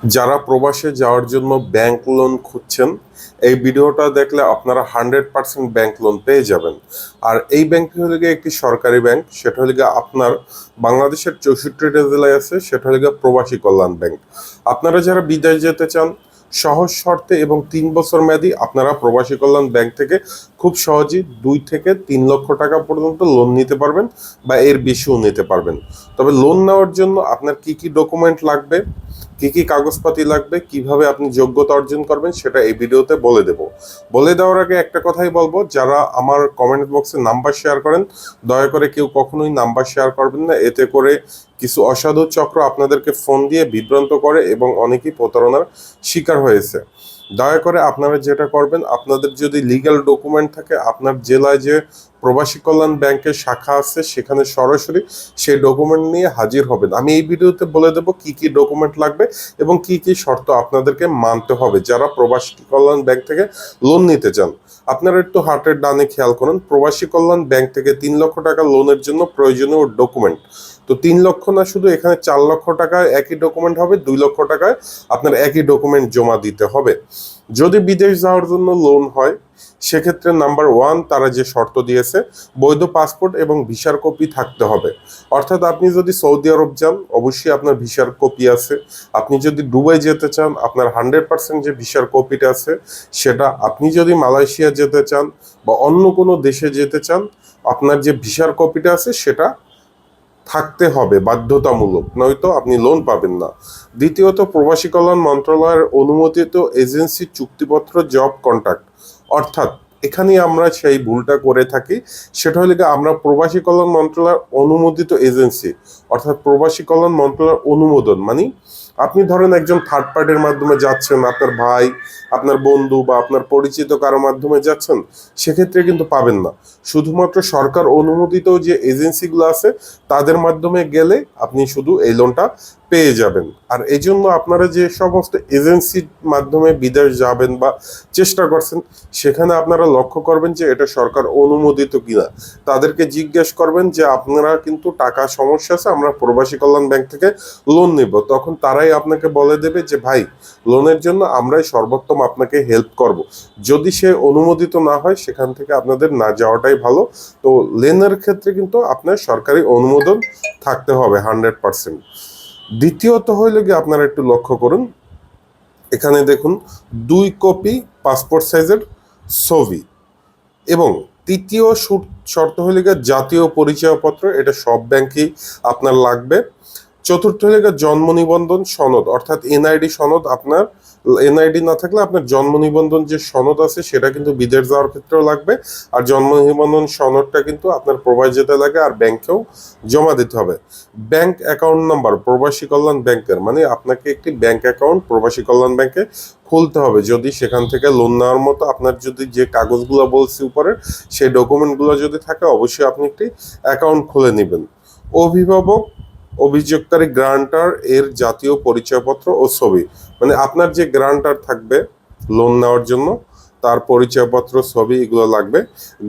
যারা প্রবাসে যাওয়ার জন্য ব্যাংক লোন খুঁজছেন, এই ভিডিওটা দেখলে আপনারা হান্ড্রেড পার্সেন্ট ব্যাংক লোন পেয়ে যাবেন। আর এই ব্যাংকটি হলে গিয়ে একটি সরকারি ব্যাংক সেটা হলে গিয়ে আপনার বাংলাদেশের চৌষট্টিটা জেলায় আছে, সেটা হলে গিয়ে প্রবাসী কল্যাণ ব্যাংক আপনারা যারা বিদেশ যেতে চান, সহজ শর্তে এবং তিন বছর মেয়াদি আপনারা প্রবাসী কল্যাণ ব্যাংক থেকে খুব সহজেই দুই থেকে তিন লক্ষ টাকা পর্যন্ত লোন নিতে পারবেন বা এর বেশিও নিতে পারবেন। তবে লোন নেওয়ার জন্য আপনার কি কি ডকুমেন্ট লাগবে? কি কি কাগজপাতি লাগবে, কীভাবে আপনি যোগ্যতা অর্জন করবেন সেটা এই ভিডিওতে বলে দেব। বলে দেওয়ার আগে একটা কথাই বলব, যারা আমার কমেন্ট বক্সে নাম্বার শেয়ার করেন, দয়া করে কেউ কখনোই নাম্বার শেয়ার করবেন না। এতে করে কিছু অসাধু চক্র আপনাদেরকে ফোন দিয়ে বিভ্রান্ত করে এবং অনেকেই প্রতারণার শিকার হয়েছে। দয়া করে আপনারা যেটা করবেন, আপনাদের যদি লিগ্যাল ডকুমেন্ট থাকে, আপনার জেলায় যে প্রবাসী কল্যাণ ব্যাংকের শাখা আছে, সেখানে সরাসরি সেই ডকুমেন্ট নিয়ে হাজির হবেন। আমি এই ভিডিওতে বলে দেব কি কি ডকুমেন্ট লাগবে এবং কি কি শর্ত আপনাদেরকে মানতে হবে। যারা প্রবাসী কল্যাণ ব্যাংক থেকে লোন নিতে চান, আপনারা একটু হার্টের ডানে খেয়াল করুন। প্রবাসী কল্যাণ ব্যাংক থেকে তিন লক্ষ টাকা লোনের জন্য প্রয়োজনীয় ডকুমেন্ট তো তিন লক্ষ না, শুধু এখানে চার লক্ষ টাকায় একই ডকুমেন্ট হবে, দুই লক্ষ টাকায় আপনার একই ডকুমেন্ট জমা দিতে হবে। যদি বিদেশ যাওয়ার জন্য লোন হয়, সেক্ষেত্রে নাম্বার ওয়ান তারা যে শর্ত দিয়েছে, বৈধ পাসপোর্ট এবং ভিসার কপি থাকতে হবে। অর্থাৎ আপনি যদি সৌদি আরব যান, অবশ্যই আপনার ভিসার কপি আছে। আপনি যদি দুবাই যেতে চান, আপনার হান্ড্রেড পার্সেন্ট যে ভিসার কপিটা আছে, সেটা আপনি যদি মালয়েশিয়া যেতে চান বা অন্য কোনো দেশে যেতে চান, আপনার যে ভিসার কপিটা আছে, সেটা থাকতে হবে বাধ্যতামূলক, নয়তো আপনি লোন পাবেন না। দ্বিতীয়ত, প্রবাসী কল্যাণ মন্ত্রণালয়ের অনুমোদিত এজেন্সি চুক্তিপত্র জব কন্ট্রাক্ট অর্থাৎ এখানে আমরা সেই ভুলটা করে থাকি, সেটা হলে আমরা প্রবাসী কল্যাণ মন্ত্রণালয়ের অনুমোদিত এজেন্সি, অর্থাৎ প্রবাসী কল্যাণ মন্ত্রণালয়ের অনুমোদন মানে আপনি ধরেন একজন থার্ড পার্টির মাধ্যমে যাচ্ছেন, আপনার ভাই, আপনার বন্ধু বা আপনার পরিচিত কারও মাধ্যমে যাচ্ছেন, সেক্ষেত্রে কিন্তু পাবেন না। শুধুমাত্র সরকার অনুমোদিত যে এজেন্সিগুলো আছে, তাদের মাধ্যমে গেলে আপনি শুধু এই লোনটা পেয়ে যাবেন। আর এই জন্য আপনারা যে সমস্ত এজেন্সির মাধ্যমে বিদেশ যাবেন বা চেষ্টা করছেন, সেখানে আপনারা লক্ষ্য করবেন যে এটা সরকার অনুমোদিত কিনা। তাদেরকে জিজ্ঞেস করবেন যে আপনারা কিন্তু টাকা সমস্যা আছে, আমরা প্রবাসী কল্যাণ ব্যাংক থেকে লোন নেব। তখন তারাই আপনাকে বলে দেবে যে, ভাই লোনের জন্য আমরাই সর্বোত্তম আপনাকে হেল্প করব। যদি সে অনুমোদিত না হয়, সেখান থেকে আপনাদের না যাওয়াটাই ভালো। তো লেনের ক্ষেত্রে কিন্তু আপনার সরকারি অনুমোদন থাকতে হবে হান্ড্রেড পার্সেন্ট দ্বিতীয়ত হইলে গিয়ে আপনারা একটু লক্ষ্য করুন। এখানে দেখুন, দুই কপি পাসপোর্ট সাইজের ছবি এবং তৃতীয় শর্ত হলে গিয়ে জাতীয় পরিচয়পত্র, এটা সব ব্যাংকেই আপনার লাগবে। চতুর্থ হলে জন্ম নিবন্ধন সনদ, অর্থাৎ এনআইডি সনদ আপনার এনআইডি না থাকলে আপনার জন্ম নিবন্ধন যে সনদ আছে সেটা কিন্তু বিদেশ যাওয়ার ক্ষেত্রেও লাগবে। আর জন্ম নিবন্ধন সনদটা কিন্তু আপনার প্রবাস যেতে লাগে আর ব্যাংকেও জমা দিতে হবে। ব্যাংক অ্যাকাউন্ট নাম্বার, প্রবাসী কল্যাণ ব্যাংকের মানে আপনাকে একটি ব্যাংক অ্যাকাউন্ট প্রবাসী কল্যাণ ব্যাংকে খুলতে হবে। যদি সেখান থেকে লোন নেওয়ার মতো আপনার যদি যে কাগজগুলো বলছি উপরে সেই ডকুমেন্টগুলো যদি থাকে, অবশ্যই আপনি একটি অ্যাকাউন্ট খুলে নেবেন। অভিভাবক অভিযোগকারী গ্রান্টার এর জাতীয় পরিচয়পত্র ও ছবি। মানে আপনার যে গ্রান্টার থাকবে লোন নেওয়ার জন্য, তার পরিচয়পত্র, ছবি এগুলো লাগবে।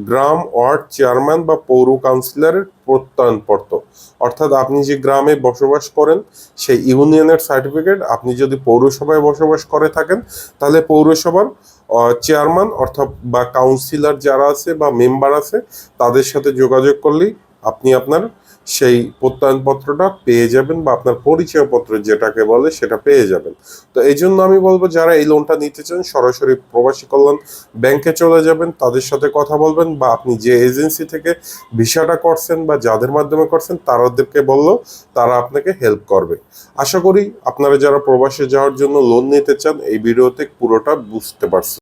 গ্রাম ওয়ার্ড চেয়ারম্যান বা পৌর কাউন্সিলরের প্রত্যয়নপত্র। অর্থাৎ আপনি যে গ্রামে বসবাস করেন, সেই ইউনিয়নের সার্টিফিকেট আপনি যদি পৌরসভায় বসবাস করে থাকেন, তাহলে পৌরসভার চেয়ারম্যান অর্থাৎ বা কাউন্সিলর যারা আছে বা মেম্বার আছে, তাদের সাথে যোগাযোগ করলেই আপনি আপনার সেই প্রত্যয়নপত্রটা পেয়ে যাবেন বা আপনার পরিচয়পত্র যেটাকে বলে সেটা পেয়ে যাবেন। তো এই জন্য আমি বলব, যারা এই লোনটা নিতে চান, সরাসরি প্রবাসী কল্যাণ ব্যাংকে চলে যাবেন, তাদের সাথে কথা বলবেন বা আপনি যে এজেন্সি থেকে ভিসাটা করছেন বা যাদের মাধ্যমে করছেন তাদেরকে বলল তারা আপনাকে হেল্প করবে। আশা করি আপনারা যারা প্রবাসে যাওয়ার জন্য লোন নিতে চান, এই ভিডিওতে পুরোটা বুঝতে পারছেন।